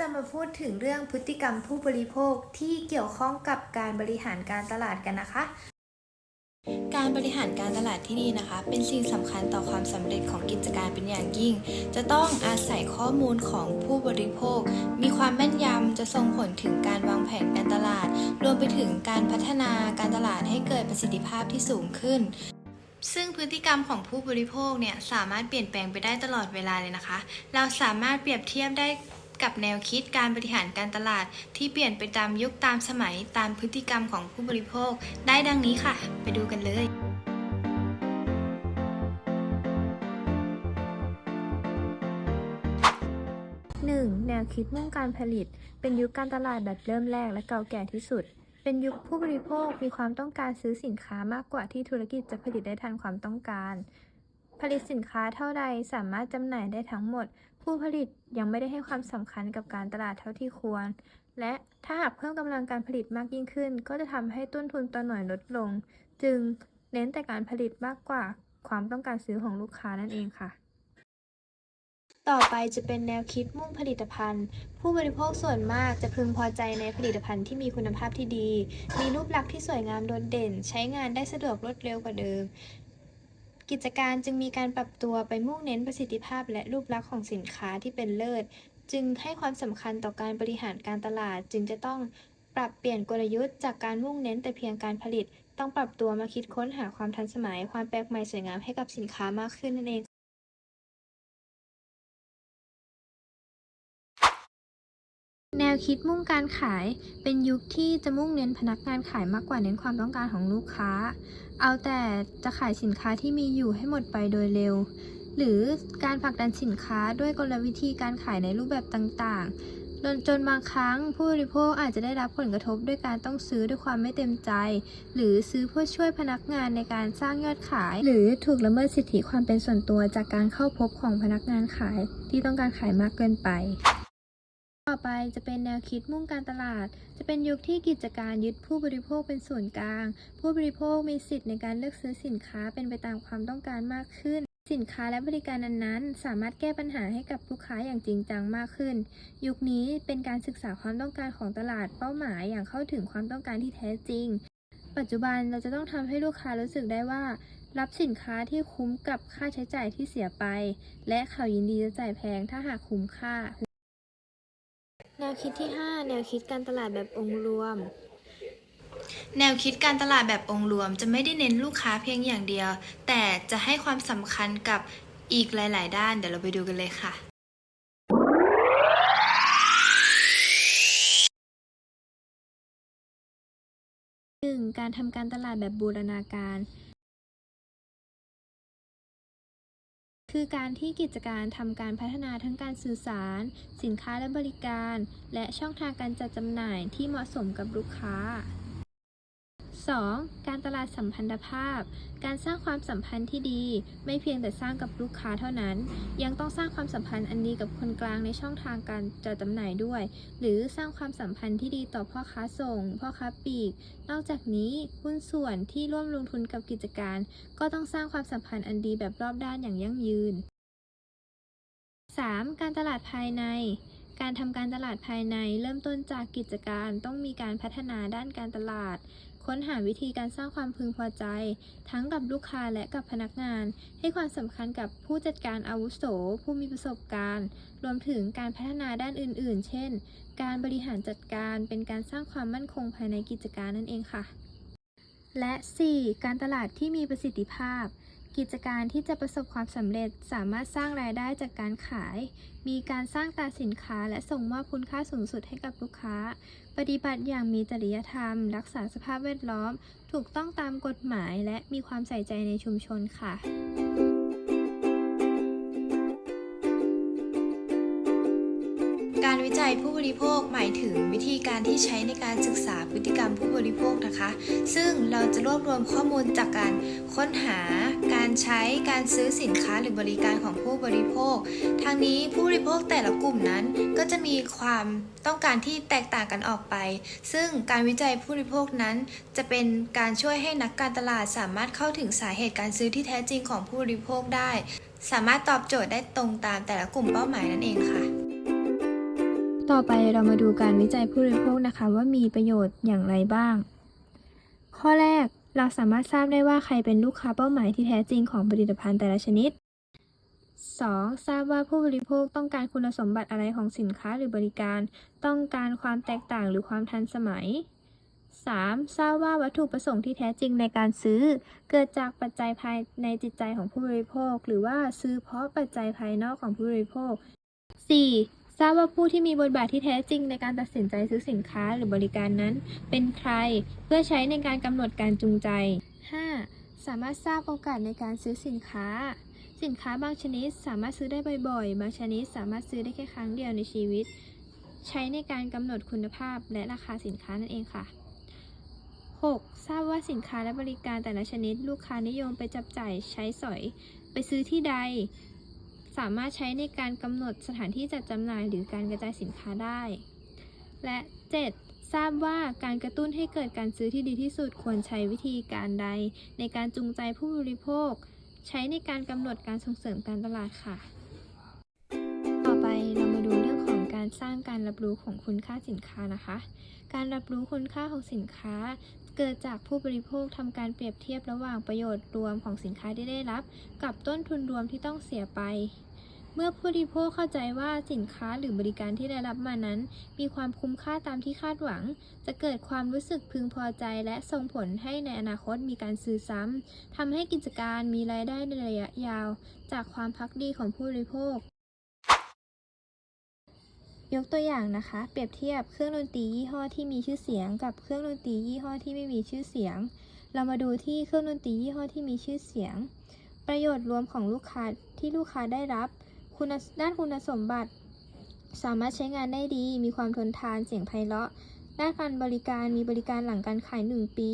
จะมาพูดถึงเรื่องพฤติกรรมผู้บริโภคที่เกี่ยวข้องกับการบริหารการตลาดกันนะคะ การบริหารการตลาดที่ดีนะคะ เป็นสิ่งสำคัญต่อความสำเร็จของกิจการเป็นอย่างยิ่ง จะต้องอาศัยข้อมูลของผู้บริโภค มีความแม่นยำจะส่งผลถึงการวางแผนการตลาด รวมไปถึงการพัฒนาการตลาดให้เกิดประสิทธิภาพที่สูงขึ้นซึ่งพฤติกรรมของผู้บริโภคเนี่ยสามารถเปลี่ยนแปลงไปได้ตลอดเวลาเลยนะคะ เราสามารถเปรียบเทียบได้ กับแนวคิดการบริหารการตลาด ที่เปลี่ยนไปตามยุคตามสมัยตามพฤติกรรมของผู้บริโภค ได้ดังนี้ค่ะ ไปดูกันเลย 1. แนวคิดมุ่งการผลิต เป็นยุคการตลาดแบบเริ่มแรกและเก่าแก่ที่สุด เป็นยุคผู้บริโภคมีความต้องการซื้อสินค้ามากกว่าที่ธุรกิจจะผลิตได้ทันความต้องการ ผลิตสินค้าเท่าใดสามารถจำหน่ายได้ทั้งหมด ผู้ผลิตยังไม่ได้ให้ความสำคัญกับการตลาดเท่าที่ควร และถ้าหากเพิ่มกำลังการผลิตมากยิ่งขึ้น ก็จะทำให้ต้นทุนต่อหน่วยลดลง จึงเน้นแต่การผลิตมากกว่าความต้องการซื้อของลูกค้านั่นเองค่ะ ต่อไปจะเป็นแนวคิดมุ่งผลิตภัณฑ์ ผู้บริโภคส่วนมากจะพึงพอใจในผลิตภัณฑ์ที่มีคุณภาพที่ดี มีรูปลักษณ์ที่สวยงามโดดเด่น ใช้งานได้สะดวกรวดเร็วกว่าเดิม กิจการจึงมีการปรับตัวไปมุ่งเน้นประสิทธิภาพและรูปลักษณ์ของสินค้าที่เป็นเลิศ จึงให้ความสำคัญต่อการบริหารการตลาด จึงจะต้องปรับเปลี่ยนกลยุทธ์จากการมุ่งเน้นแต่เพียงการผลิต ต้องปรับตัวมาคิดค้นหาความทันสมัย ความแปลกใหม่สวยงามให้กับสินค้ามากขึ้นนั่นเอง แนวคิดมุ่งการขายเป็นยุคที่จะมุ่งเน้นพนักงานขายมากกว่าเน้นความต้องการของลูกค้า เอาแต่จะขายสินค้าที่มีอยู่ให้หมดไปโดยเร็ว หรือการผลักดันสินค้าด้วยกลวิธีการขายในรูปแบบต่างๆ จนบางครั้งผู้บริโภคอาจจะได้รับผลกระทบด้วยการต้องซื้อด้วยความไม่เต็มใจ หรือซื้อเพื่อช่วยพนักงานในการสร้างยอดขาย หรือถูกละเมิดสิทธิความเป็นส่วนตัวจากการเข้าพบของพนักงานขายที่ต้องการขายมากเกินไป ต่อไปจะเป็นแนวคิดมุ่งการตลาด จะเป็นยุคที่กิจการยึดผู้บริโภคเป็นศูนย์กลาง ผู้บริโภคมีสิทธิ์ในการเลือกซื้อสินค้าเป็นไปตามความต้องการมากขึ้น สินค้าและบริการนั้นๆ สามารถแก้ปัญหาให้กับลูกค้าอย่างจริงจังมากขึ้น ยุคนี้เป็นการศึกษาความต้องการของตลาดเป้าหมายอย่างเข้าถึงความต้องการที่แท้จริง ปัจจุบันเราจะต้องทำให้ลูกค้ารู้สึกได้ว่า รับสินค้าที่คุ้มกับค่าใช้จ่ายที่เสียไป และเขายินดีจะจ่ายแพงถ้าหากคุ้มค่า แนวคิดที่ 5 แนวคิดการตลาดแบบองค์รวม แนวคิดการตลาดแบบองค์รวมจะไม่ได้เน้นลูกค้าเพียงอย่างเดียว แต่จะให้ความสำคัญกับอีกหลาย ๆ ด้าน เดี๋ยวเราไปดูกันเลยค่ะ 1. การทำการตลาดแบบบูรณาการ คือการที่กิจการทำการพัฒนาทั้งการสื่อสาร สินค้าและบริการ และช่องทางการจัดจำหน่ายที่เหมาะสมกับลูกค้า 2. การตลาดสัมพันธภาพ การสร้างความสัมพันธ์ที่ดี ไม่เพียงแต่สร้างกับลูกค้าเท่านั้น ยังต้องสร้างความสัมพันธ์อันดีกับคนกลางในช่องทางการจัดจำหน่ายด้วย หรือสร้างความสัมพันธ์ที่ดีต่อพ่อค้าส่ง พ่อค้าปลีก นอกจากนี้หุ้นส่วนที่ร่วมลงทุนกับกิจการ ก็ต้องสร้างความสัมพันธ์อันดีแบบรอบด้านอย่างยั่งยืน 3. การตลาดภายใน การทำการตลาดภายในเริ่มต้นจากกิจการต้องมีการพัฒนาด้านการตลาด ค้นหาวิธีการสร้างความพึงพอใจ ทั้งกับลูกค้าและกับพนักงาน ให้ความสำคัญกับผู้จัดการอาวุโส ผู้มีประสบการณ์ รวมถึงการพัฒนาด้านอื่น ๆ เช่น การบริหารจัดการเป็นการสร้างความมั่นคงภายในกิจการนั่นเองค่ะ และ 4. การตลาดที่มีประสิทธิภาพ กิจการที่จะประสบความสำเร็จสามารถสร้างรายได้จากการขาย มีการสร้างตราสินค้าและส่งมอบคุณค่าสูงสุดให้กับลูกค้า ปฏิบัติอย่างมีจริยธรรม รักษาสภาพแวดล้อม ถูกต้องตามกฎหมาย และมีความใส่ใจในชุมชนค่ะ จัยผู้บริโภคหมายถึงวิธีการที่ใช้ในการศึกษาพฤติกรรมผู้บริโภคนะคะ ซึ่งเราจะรวบรวมข้อมูลจากการค้นหาการใช้การซื้อสินค้าหรือบริการของผู้บริโภค ทางนี้ผู้บริโภคแต่ละกลุ่มนั้นก็จะมีความต้องการที่แตกต่างกันออกไป ซึ่งการวิจัยผู้บริโภคนั้น จะเป็นการช่วยให้นักการตลาดสามารถเข้าถึงสาเหตุการซื้อที่แท้จริงของผู้บริโภคได้ สามารถตอบโจทย์ได้ตรงตามแต่ละกลุ่มเป้าหมายนั่นเองค่ะ ต่อไปเรามาดูการวิจัยผู้บริโภคนะคะว่ามีประโยชน์อย่างไรบ้าง ข้อแรกเราสามารถทราบได้ว่าใครเป็นลูกค้าเป้าหมายที่แท้จริงของผลิตภัณฑ์แต่ละชนิด 2. ทราบว่าผู้บริโภคต้องการคุณสมบัติอะไรของสินค้าหรือบริการ ต้องการความแตกต่างหรือความทันสมัย 3. ทราบว่าวัตถุประสงค์ที่แท้จริงในการซื้อ เกิดจากปัจจัยภายในจิตใจของผู้บริโภค หรือว่าซื้อเพราะปัจจัยภายนอกของผู้บริโภค 4. ทราบว่าผู้ที่มีบทบาทที่แท้จริงในการตัดสินใจซื้อสินค้าหรือบริการนั้น เป็นใครเพื่อใช้ในการกำหนดการจูงใจ 5. สามารถทราบโอกาสในการซื้อสินค้า สินค้าบางชนิดสามารถซื้อได้บ่อยๆ บางชนิดสามารถซื้อได้แค่ครั้งเดียวในชีวิต ใช้ในการกำหนดคุณภาพและราคาสินค้านั่นเองค่ะ 6. ทราบว่าสินค้าและบริการแต่ละชนิด ลูกค้านิยมไปจับจ่ายใช้สอย ไปซื้อที่ใด สามารถใช้ในการกำหนดสถานที่จัดจำหน่ายหรือการกระจายสินค้าได้ และ 7. ทราบว่าการกระตุ้นให้เกิดการซื้อที่ดีที่สุดควรใช้วิธีการใด ในการจูงใจผู้บริโภค ใช้ในการกำหนดการส่งเสริมการตลาดค่ะ ต่อไปเรามาดูเรื่องของการสร้างการรับรู้ของคุณค่าสินค้านะคะ การรับรู้คุณค่าของสินค้า เกิดจากผู้บริโภคทำการเปรียบเทียบระหว่างประโยชน์รวมของสินค้าที่ได้รับ กับต้นทุนรวมที่ต้องเสียไป เมื่อผู้บริโภคเข้าใจว่าสินค้าหรือบริการที่ได้รับมานั้น มีความคุ้มค่าตามที่คาดหวัง จะเกิดความรู้สึกพึงพอใจ และส่งผลให้ในอนาคตมีการซื้อซ้ำทำให้กิจการมีรายได้ในระยะยาว จากความพักดีของผู้บริโภค ยกตัวอย่างนะคะ เปรียบเทียบเครื่องดนตรียี่ห้อที่มีชื่อเสียง กับเครื่องดนตรียี่ห้อที่ไม่มีชื่อเสียง เรามาดูที่เครื่องดนตรียี่ห้อที่มีชื่อเสียง ประโยชน์รวมของลูกค้าที่ลูกค้าได้รับ คุณด้านคุณสมบัติ สามารถใช้งานได้ดี มีความทนทานเสียงไพเราะ ด้านการบริการมีบริการหลังการขาย 1 ปี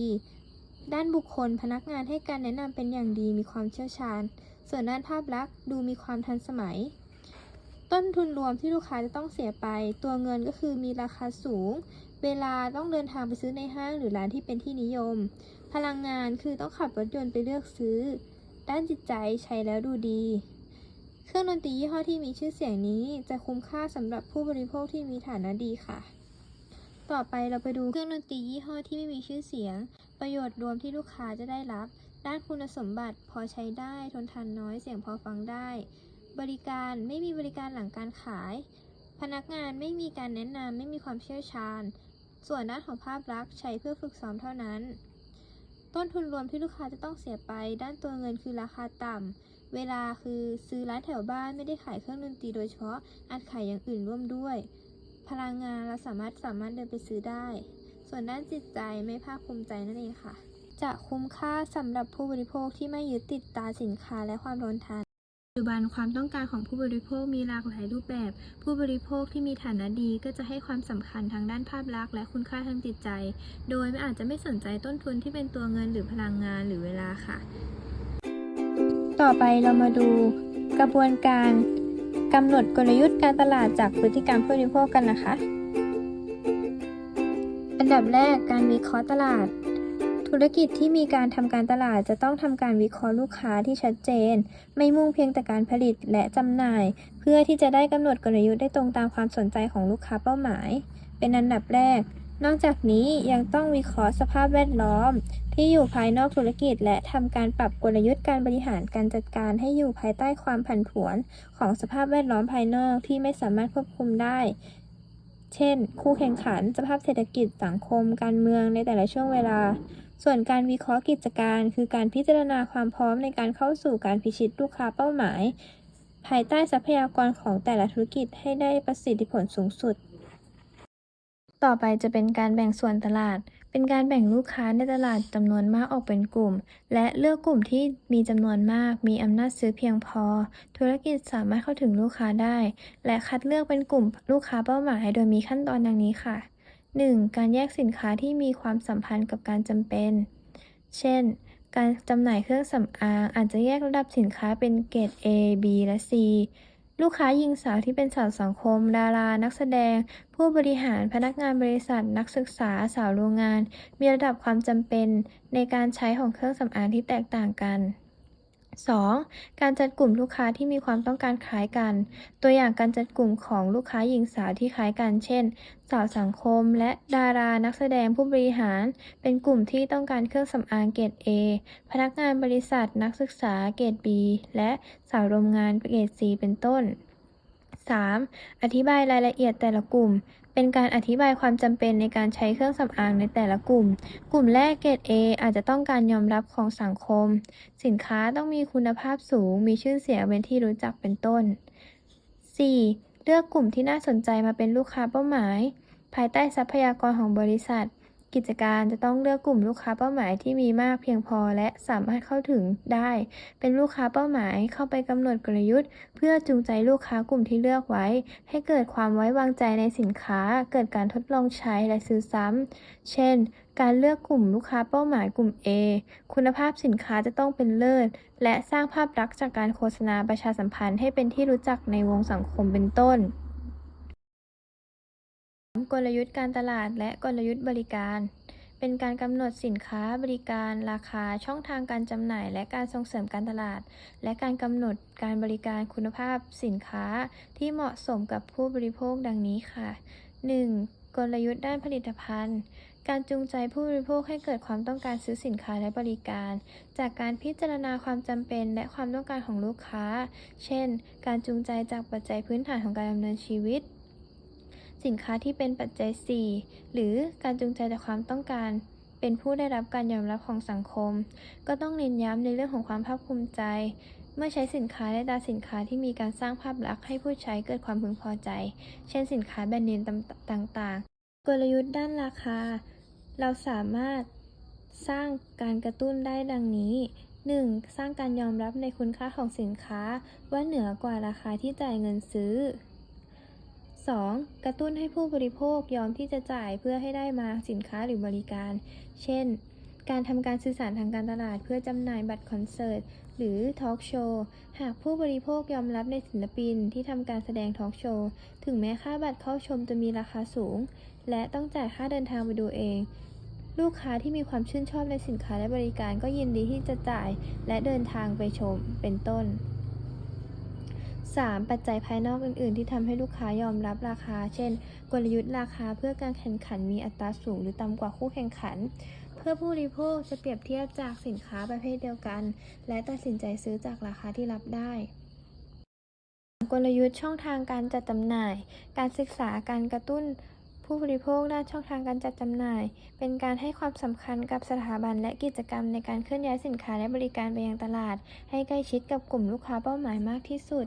ด้านบุคคลพนักงานให้การแนะนำเป็นอย่างดีมีความเชี่ยวชาญ ส่วนด้านภาพลักษณ์ดูมีความทันสมัย ต้นทุนรวมที่ลูกค้าจะต้องเสียไป ตัวเงินก็คือมีราคาสูง เวลาต้องเดินทางไปซื้อในห้างหรือร้านที่เป็นที่นิยม พลังงานคือต้องขับรถยนต์ไปเลือกซื้อ ด้านจิตใจใช้แล้วดูดี เครื่องดนตรียี่ห้อที่มีชื่อเสียงนี้จะคุ้มค่าสำหรับผู้บริโภคที่มีฐานะดีค่ะ ต่อไปเราไปดูเครื่องดนตรียี่ห้อที่ไม่มีชื่อเสียง ประโยชน์รวมที่ลูกค้าจะได้รับ ด้านคุณสมบัติพอใช้ได้ทนทานน้อยเสียงพอฟังได้ บริการไม่มีบริการหลังการขาย พนักงานไม่มีการแนะนำไม่มีความเชี่ยวชาญ ส่วนด้านของภาพลักษณ์ใช้เพื่อฝึกซ้อมเท่านั้น ต้นทุนรวมที่ลูกค้าจะต้องเสียไป ด้านตัวเงินคือราคาต่ำ เวลาคือซื้อร้านแถวบ้านไม่ได้ขายเครื่องดนตรีโดยเฉพาะอาจขายอย่างอื่นร่วมด้วย พลังงานเราสามารถสามารถเดินไปซื้อได้ ส่วนด้านจิตใจไม่ภาคภูมิใจนั่นเองค่ะจะคุ้มค่าสำหรับผู้บริโภคที่ไม่ยึดติดตาสินค้าและความทนทาน จจุบันความต้องการของผู้บริโภคมีหลากหลายรูปแบบ ผู้บริโภคที่มีฐานะดีก็จะให้ความสำคัญทางด้านภาพลักษณ์และคุณค่าทางจิตใจ โดยไม่อาจจะไม่สนใจต้นทุนที่เป็นตัวเงินหรือพลังงานหรือเวลาค่ะ ต่อไปเรามาดูกระบวนการกำหนดกลยุทธ์การตลาดจากพฤติกรรมผู้บริโภคกันนะคะ อันดับแรกการวิเคราะห์ตลาด ธุรกิจที่มีการทำการตลาดจะต้องทำการวิเคราะห์ลูกค้าที่ชัดเจน ไม่มุ่งเพียงแต่การผลิตและจำหน่าย เพื่อที่จะได้กำหนดกลยุทธ์ได้ตรงตามความสนใจของลูกค้าเป้าหมาย เป็นอันดับแรก นอกจากนี้ยังต้องวิเคราะห์สภาพแวดล้อม ที่อยู่ภายนอกธุรกิจ และทำการปรับกลยุทธ์การบริหารการจัดการให้อยู่ภายใต้ความผันผวน ของสภาพแวดล้อมภายนอกที่ไม่สามารถควบคุมได้ เช่น คู่แข่งขัน สภาพเศรษฐกิจสังคม การเมืองในแต่ละช่วงเวลา ส่วนการวิเคราะห์กิจการ คือการพิจารณาความพร้อมในการเข้าสู่การพิชิตลูกค้าเป้าหมาย ภายใต้ทรัพยากรของแต่ละธุรกิจให้ได้ประสิทธิผลสูงสุด ต่อไปจะเป็นการแบ่งส่วนตลาด เป็นการแบ่งลูกค้าในตลาดจำนวนมากออกเป็นกลุ่ม และเลือกกลุ่มที่มีจำนวนมาก มีอำนาจซื้อเพียงพอ ธุรกิจสามารถเข้าถึงลูกค้าได้ และคัดเลือกเป็นกลุ่มลูกค้าเป้าหมาย โดยมีขั้นตอนดังนี้ค่ะ 1. การแยกสินค้าที่มีความสัมพันธ์กับการจำเป็น เช่น การจำหน่ายเครื่องสำอางอาจจะแยกระดับสินค้าเป็นเกรด A B และ C ลูกค้าหญิงสาวที่เป็นสาวสังคม ดารา นักแสดง ผู้บริหาร พนักงานบริษัท นักศึกษา สาวโรงงาน มีระดับความจำเป็นในการใช้ของเครื่องสำอางที่แตกต่างกัน 2. การจัดกลุ่มลูกค้าที่มีความต้องการคล้ายกัน ตัวอย่างการจัดกลุ่มของลูกค้าหญิงสาวที่คล้ายกัน เช่น สาวสังคม และดารานักแสดงผู้บริหาร เป็นกลุ่มที่ต้องการเครื่องสำอางเกรด A พนักงานบริษัท นักศึกษาเกรด B และสาวโรงงานเกรด C เป็นต้น 3. อธิบายรายละเอียดแต่ละกลุ่ม เป็นการอธิบายความจำเป็นในการใช้เครื่องสำอางในแต่ละกลุ่ม กลุ่มแรกเกรด A อาจจะต้องการยอมรับของสังคม สินค้าต้องมีคุณภาพสูง มีชื่อเสียงเป็นที่รู้จักเป็นต้น 4. เลือกกลุ่มที่น่าสนใจมาเป็นลูกค้าเป้าหมาย ภายใต้ทรัพยากรของบริษัท กิจการจะต้องเลือกกลุ่มลูกค้าเป้าหมายที่มีมากเพียงพอและสามารถเข้าถึงได้ เป็นลูกค้าเป้าหมายเข้าไปกำหนดกลยุทธ์ เพื่อจูงใจลูกค้ากลุ่มที่เลือกไว้ ให้เกิดความไว้วางใจในสินค้า เกิดการทดลองใช้และซื้อซ้ำเช่น การเลือกกลุ่มลูกค้าเป้าหมายกลุ่ม A คุณภาพสินค้าจะต้องเป็นเลิศ และสร้างภาพลักษณ์จากการโฆษณาประชาสัมพันธ์ให้เป็นที่รู้จักในวงสังคมเป็นต้น กลยุทธ์การตลาดและกลยุทธ์บริการ เป็นการกำหนดสินค้าบริการราคาช่องทางการจำหน่าย และการส่งเสริมการตลาด และการกำหนดการบริการคุณภาพสินค้าที่เหมาะสมกับผู้บริโภคดังนี้ค่ะ 1. กลยุทธ์ด้านผลิตภัณฑ์การจูงใจผู้บริโภคให้เกิดความต้องการซื้อสินค้าและบริการ จากการพิจารณาความจำเป็นและความต้องการของลูกค้า เช่น การจูงใจจากปัจจัยพื้นฐานของการดำเนินชีวิต สินค้าที่เป็นปัจจัย 4 หรือการจูงใจจากความต้องการ เป็นผู้ได้รับการยอมรับของสังคม ก็ต้องเน้นย้ำในเรื่องของความภาคภูมิใจ เมื่อใช้สินค้าและตราสินค้าที่มีการสร้างภาพลักษณ์ให้ผู้ใช้เกิดความพึงพอใจ เช่นสินค้าแบรนด์เนมต่างๆ กลยุทธ์ด้านราคา เราสามารถสร้างการกระตุ้นได้ดังนี้ 1. สร้างการยอมรับในคุณค่าของสินค้า ว่าเหนือกว่าราคาที่จ่ายเงินซื้อ 2. กระตุ้นให้ผู้บริโภคยอมที่จะจ่ายเพื่อให้ได้มาสินค้าหรือบริการ เช่น การทำการสื่อสารทางการตลาดเพื่อจำหน่ายบัตรคอนเสิร์ต หรือทอล์กโชว์ หากผู้บริโภคยอมรับในศิลปินที่ทำการแสดงทอล์กโชว์ ถึงแม้ค่าบัตรเข้าชมจะมีราคาสูง และต้องจ่ายค่าเดินทางไปดูเอง ลูกค้าที่มีความชื่นชอบในสินค้าและบริการก็ยินดีที่จะจ่าย และเดินทางไปชม เป็นต้น 3. ปัจจัยภายนอกอื่น ๆ ที่ทำให้ลูกค้ายอมรับราคา เช่น กลยุทธ์ราคาเพื่อการแข่งขันมีอัตราสูงหรือต่ำกว่าคู่แข่งขัน เพื่อผู้บริโภคจะเปรียบเทียบจากสินค้าประเภทเดียวกัน และตัดสินใจซื้อจากราคาที่รับได้กลยุทธ์ช่องทางการจัดจำหน่าย การศึกษาการกระตุ้น ผู้บริโภคด้านช่องทางการจัดจำหน่าย เป็นการให้ความสำคัญกับสถาบันและกิจกรรมในการเคลื่อนย้ายสินค้าและบริการไปยังตลาด ให้ใกล้ชิดกับกลุ่มลูกค้าเป้าหมายมากที่สุด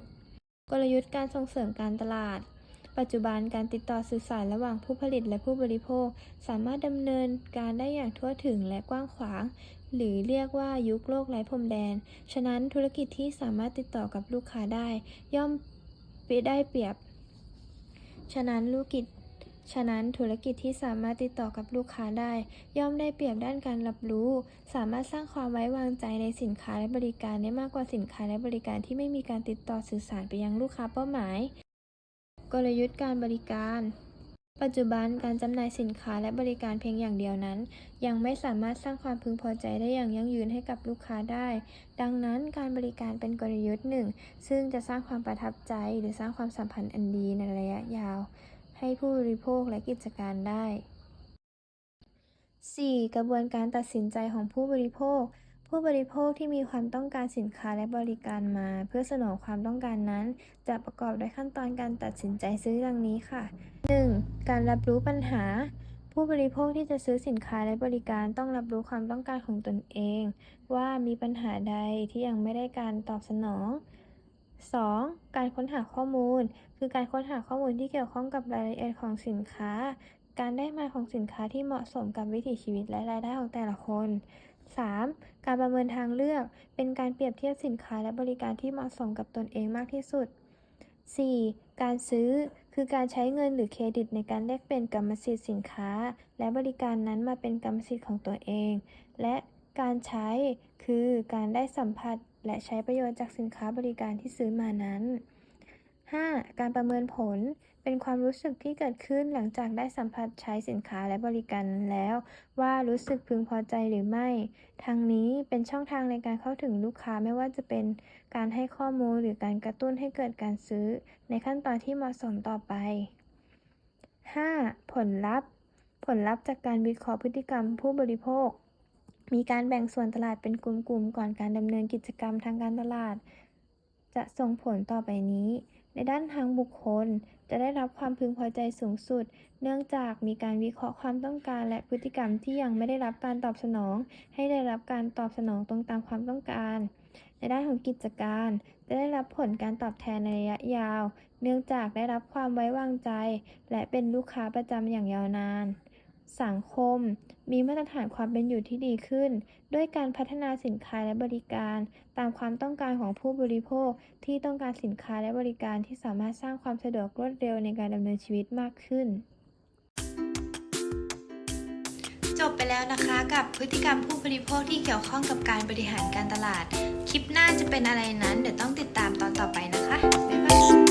กลยุทธ์การส่งเสริมการตลาด ปัจจุบันการติดต่อสื่อสารระหว่างผู้ผลิตและผู้บริโภค สามารถดำเนินการได้อย่างทั่วถึงและกว้างขวาง หรือเรียกว่ายุคโลกไร้พรมแดน ฉะนั้นธุรกิจที่สามารถติดต่อกับลูกค้าได้ ย่อมได้เปรียบ ฉะนั้นลูกกิจ ฉะนั้นธุรกิจที่สามารถติดต่อกับลูกค้าได้ ย่อมได้เปรียบด้านการรับรู้ สามารถสร้างความไว้วางใจในสินค้าและบริการได้มากกว่าสินค้าและบริการที่ไม่มีการติดต่อสื่อสารไปยังลูกค้าเป้าหมาย กลยุทธ์การบริการปัจจุบันการจำหน่ายสินค้าและบริการเพียงอย่างเดียวนั้น ยังไม่สามารถสร้างความพึงพอใจได้อย่างยั่งยืนให้กับลูกค้าได้ ดังนั้นการบริการเป็นกลยุทธ์หนึ่ง ซึ่งจะสร้างความประทับใจหรือสร้างความสัมพันธ์อันดีในระยะยาว ให้ผู้บริโภคและกิจการได้ 4. กระบวนการตัดสินใจของผู้บริโภค ผู้บริโภคที่มีความต้องการสินค้าและบริการมา เพื่อสนองความต้องการนั้น จะประกอบด้วยขั้นตอนการตัดสินใจซื้อดังนี้ค่ะ 1. การรับรู้ปัญหา ผู้บริโภคที่จะซื้อสินค้าและบริการต้องรับรู้ความต้องการของตนเอง ว่ามีปัญหาใดที่ยังไม่ได้การตอบสนอง 2. การค้นหาข้อมูล คือการค้นหาข้อมูลที่เกี่ยวข้องกับรายละเอียดของสินค้า การได้มาของสินค้าที่เหมาะสมกับวิถีชีวิตและรายได้ของแต่ละคน 3. การประเมินทางเลือก เป็นการเปรียบเทียบสินค้าและบริการที่เหมาะสมกับตนเองมากที่สุด 4. การซื้อ คือการใช้เงินหรือเครดิตในการแลกเปลี่ยนกรรมสิทธิ์สินค้า และบริการนั้นมาเป็นกรรมสิทธิ์ของตัวเอง และการใช้ คือการได้สัมผัส และใช้ประโยชน์จากสินค้าบริการที่ซื้อมานั้น 5. การประเมินผลเป็นความรู้สึกที่เกิดขึ้นหลังจากได้สัมผัสใช้สินค้าและบริการนั้นแล้ว ว่ารู้สึกพึงพอใจหรือไม่ ทางนี้เป็นช่องทางในการเข้าถึงลูกค้าไม่ว่าจะเป็นการให้ข้อมูลหรือการกระตุ้นให้เกิดการซื้อ ในขั้นตอนที่เหมาะสมต่อไป 5. ผลลัพธ์ ผลลัพธ์จากการวิเคราะห์พฤติกรรมผู้บริโภค มีการแบ่งส่วนตลาดเป็นกลุ่มๆ ก่อนการดำเนินกิจกรรมทางการตลาด จะส่งผลต่อไปนี้ ในด้านทางบุคคล จะได้รับความพึงพอใจสูงสุด เนื่องจากมีการวิเคราะห์ความต้องการและพฤติกรรมที่ยังไม่ได้รับการตอบสนอง ให้ได้รับการตอบสนองตรงตามความต้องการ ในด้านของกิจการ จะได้รับผลการตอบแทนในระยะยาว เนื่องจากได้รับความไว้วางใจ และเป็นลูกค้าประจำอย่างยาวนาน สังคม มีมาตรฐานความเป็นอยู่ที่ดีขึ้น ด้วยการพัฒนาสินค้าและบริการ ตามความต้องการของผู้บริโภคที่ต้องการสินค้าและบริการที่สามารถสร้างความสะดวกรวดเร็วในการดำเนินชีวิตมากขึ้น จบไปแล้วนะคะกับพฤติกรรมผู้บริโภคที่เกี่ยวข้องกับการบริหารการตลาด คลิปหน้าจะเป็นอะไรนั้น เดี๋ยวต้องติดตามตอนต่อไปนะคะบ๊ายบาย